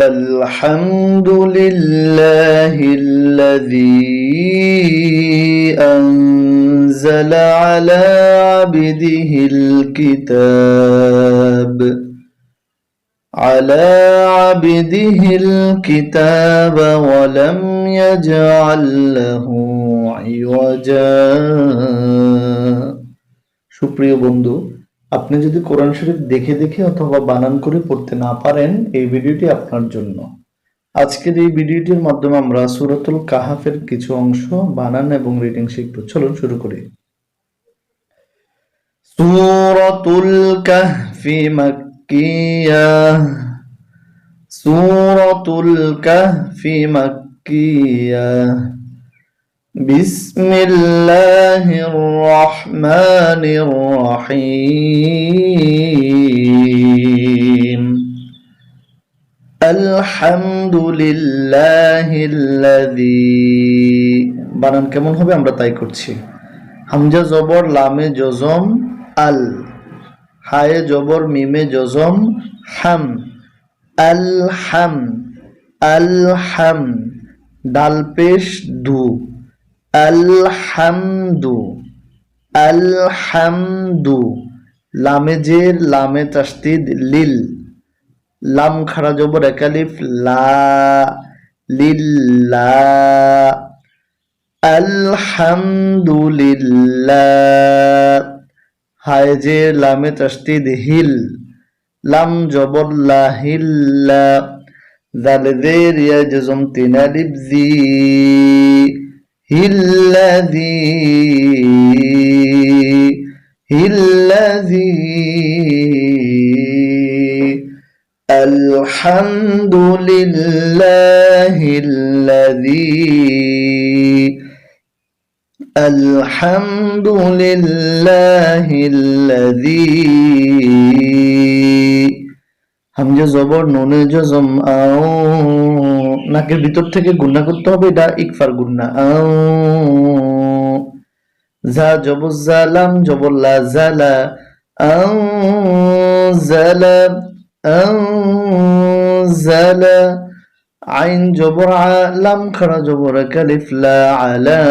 الحمد لله الذي أنزل على عبده الكتاب على عبده الكتاب ولم يجعل له عوجا সুপ্রিয় বন্ধু আপনি যদি কোরআন শরীফ দেখে দেখে অথবা বানান করে পড়তে না পারেন, এই ভিডিওটি আপনার জন্য। আজকের এই ভিডিওটির মাধ্যমে আমরা সূরাতুল কাহাফের কিছু অংশ বানান এবং রিডিং শিখব। চলুন শুরু করি। সূরাতুল কাহফি মাক্কিয়া। সূরাতুল কাহফি মাক্কিয়া। بسم الله الرحمن الرحيم الحمد لله الذي বানান কেমন হবে আমরা তাই করছি হামজা জবর লামে জজম আল হায়ে জবর মিমে জজম হাম আল হাম আল হাম ডাল পেশ দু আলহামদু আলহামদু, লামে জের লামে তাস্তিদ, লিল। লাম খাড়া জবর একালিফ লা, লিল্লা। লামে তাস্তিদ, হিল। লাম জবর লাহিল্লা জালেদের ইয়া জজম তিনালিব জি। الذي الذي الحمد لله الذي الحمد لله الذي هم جزبر نون جزم أو নাকের ভিতর থেকে গুন্না করতে হবে, এটা ইকফার গুন্না জা জবর জালাম, জবর লা জালা। আও জালা আও, জালা। আইন জবর আলাম, খাড়া জবর কালিফ লা আলা।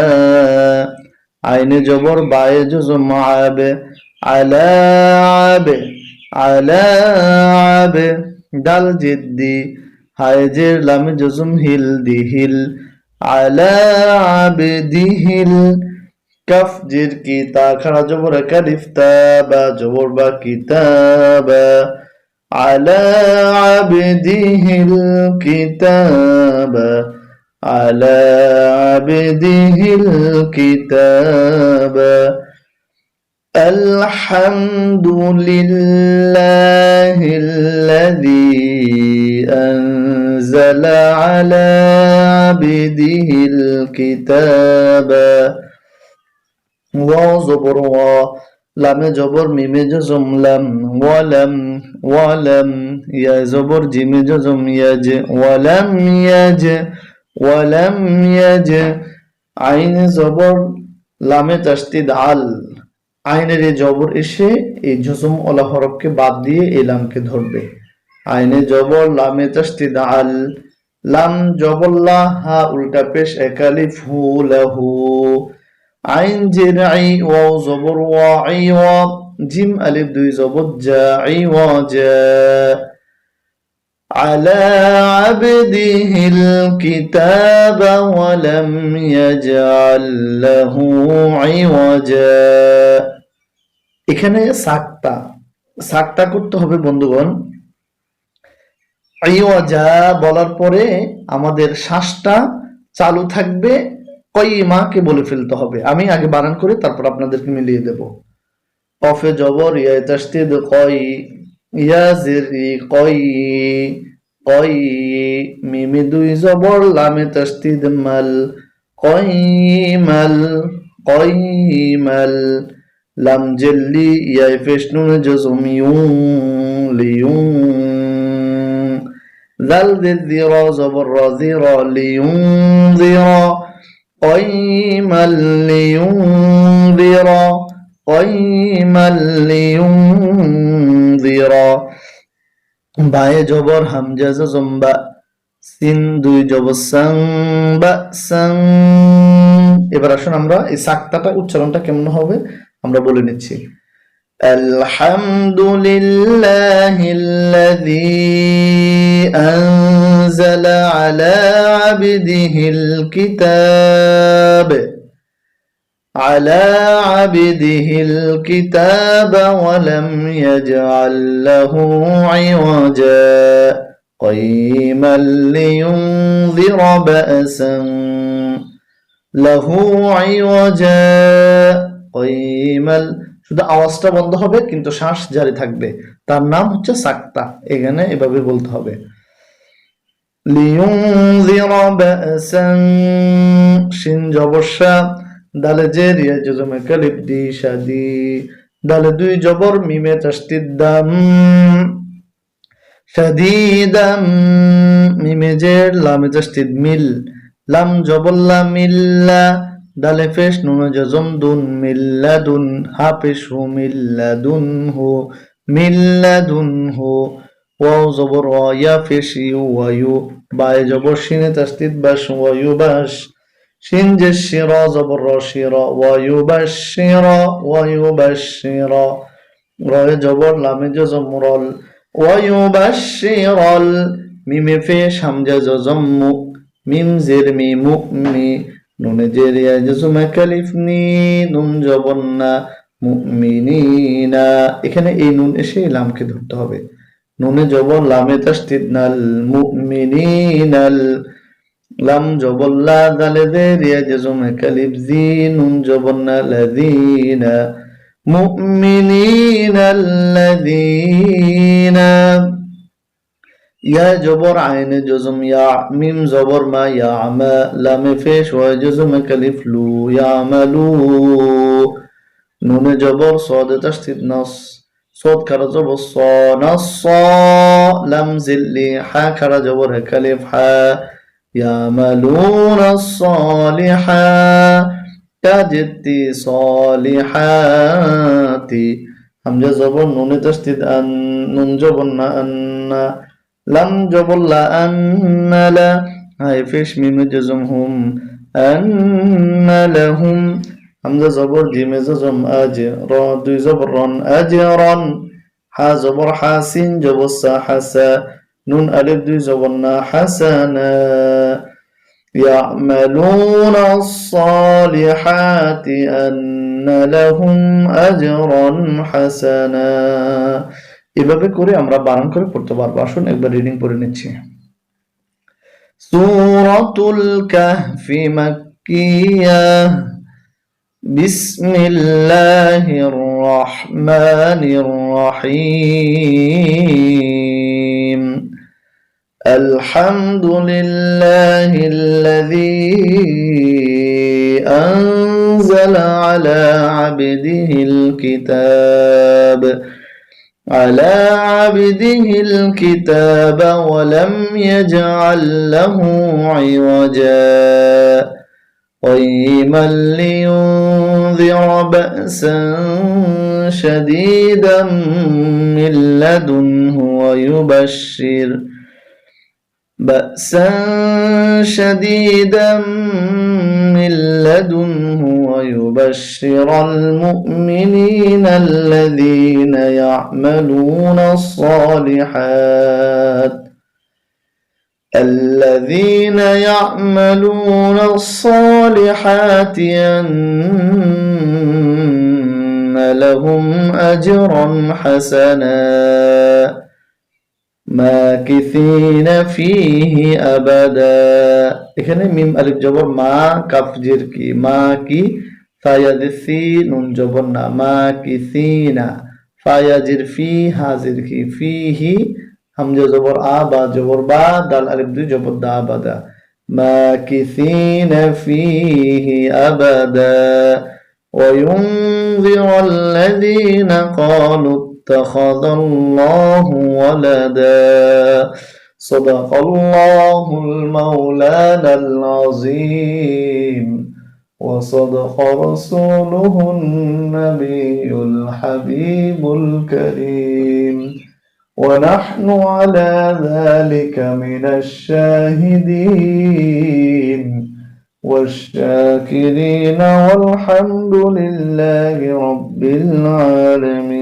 আইনে জবর বায়ে জজম আবে আলা আবে আলা আবে ডাল জিদ্দি। হায় জের লামে জজম হিল দি হিল আলা আবদিহিল কাফ জির কি তা খাড়া জবর কালিফ তাবা জবর বা কিতাবা على عبده الكتاب على عبده الكتاب الحمد لله الذي أنزل على عبده الكتاب وزبر لم جبر ميم جزم لم ولم ولم يا زبر جيم جزم يج ولم يج ولم يج عين زبر লামে তাস্তিদ আল আইনের এই জবর এসে এই জজম ওলা হরফকে বাদ দিয়ে এই লামকে ধরবে আইনে জবর লামে তাস্তিদ আল লাম জবল্লা হা উল্টা পেশ একালি ফু লাহু আইন জের আই ওয়াও জবর ওয়া আই ওয়া জিম আলিফ দুই জবর জা আই ওয়া জা على عبده الكتاب ولم يجعل له عوجا এখানে সাক্তা সাক্তা করতে হবে বন্ধুগণ আইওয়াজা বলার পরে আমাদের শ্বাসটা চালু থাকবে কইমাকে বলে ফেলতে হবে। আমি আগে বানান করে তারপর আপনাদেরকে মিলিয়ে দেব। কফে জবর, ইয়া তাসদিদ কই ইয়া জিরি কই কই মিমি দুই জবর, লামে তাসদিদ মাল কইমাল কইমাল লাম জেল্লি, ইয়াই ফেশনুন জজম ইউন লিউন ذل ذي الذرى زبر ذرى لينذر قيما لينذر قيما لينذر বায়ে জবর হামজা জম্বা সিন দুই জবর সাং বা সাং এবার আসুন আমরা এই সাক্তাটা উচ্চারণটা কেমন হবে আমরা বলে নিচ্ছি الحمد لله الذي أنزل على عبده الكتاب على عبده الكتاب ولم يجعل له عوجا قيما لينذر بأسا له عوجا قيما শুধু আওয়াজটা বন্ধ হবে, কিন্তু শ্বাস জারি থাকবে। তার নাম হচ্ছে সাক্তা। এখানে এভাবে বলতে হবে। দি দালে দুই জবর মিমে তাসদিদ দাম শাদিদাম মিমে জের লামে তাসদিদ মিল, লাম জবল্লা মিল্লা দালে ফেস নুন জজম দুন মিল্লাদুন হাফেশ হু মিল্লাদুন হু মিল্লাদুন হু। ওয়াও জবর ওয়া ফেশ ইউ ওয়ায়ু বায়ে জবর, শিনে তাসদিদ বাস ওয়ায়ু বাস। শিন যে শির, জবর, র, শির ওয়ায়ু বাস, শির ওয়ায়ু বাস, শির। রয়ে জবর, লামে জজম রল ওয়ায়ু জবন্না মুমিনিনা। এখানে এই নুন এসে লামকে ধরতে হবে। নুনে জবর লামে তাসদিদ নাল মুমিনিনাল। লাম জবল্লা দালে কালিফ জি, নুন ইয়া يا جبر عين جزم يا ميم زبر ما يعمى لام فيش وجزم كلف لو يعملو نون جبر صاد تشتيت نص صوت كرا جبر الصا نص لم زل حا كرا جبر كلف حا. يعملون الصالحا كجدي صالحاتي هم جزبر نون تشتيت أن نون جبر أن. لم جبل لا أن لا. هاي فيش ميم جزم هم. أن لهم. همزة زبر جيم جزم أجر دو زبر أجرا ح زبر حاسين جبص حسا نون ألف دو زبرنا حسنا يعملون الصالحات أن لهم أجرا حسنا. এভাবে করে আমরা বারণ করে পড়তে পারব। আসুন একবার রিডিং করে নিচ্ছি। সুরতুল কাহফি মাক্কিয়া। বিসমিল্লাহির রহমানির রহিম। على عبده الكتاب ولم يجعل له عوجا. قيما لينذر بأسا شديدا من لدنه ويبشر بأسا شديدا من لدنه ويبشر المؤمنين الذين يعملون الصالحات الذين يعملون الصالحات أن لهم أجرا حسناً এখানে মিম আলিফ জবর মা কাফ জির কি মা কি ফায়াদিসি নুন জবর না মা কিসিনা ফায়াজির ফি হাজির কি ফিহি হামজা জবর আ বা জবর বা দাল আলিফ দুই জবর দা বাদা মাকিসিনা ফিহি আবাদা وينذر الذين قالوا اتخذ الله ولدا. صدق الله المولانا العظيم. وصدق رسوله النبي الحبيب الكريم. ونحن على ذلك من الشاهدين. والشاكرين والحمد لله رب العالمين.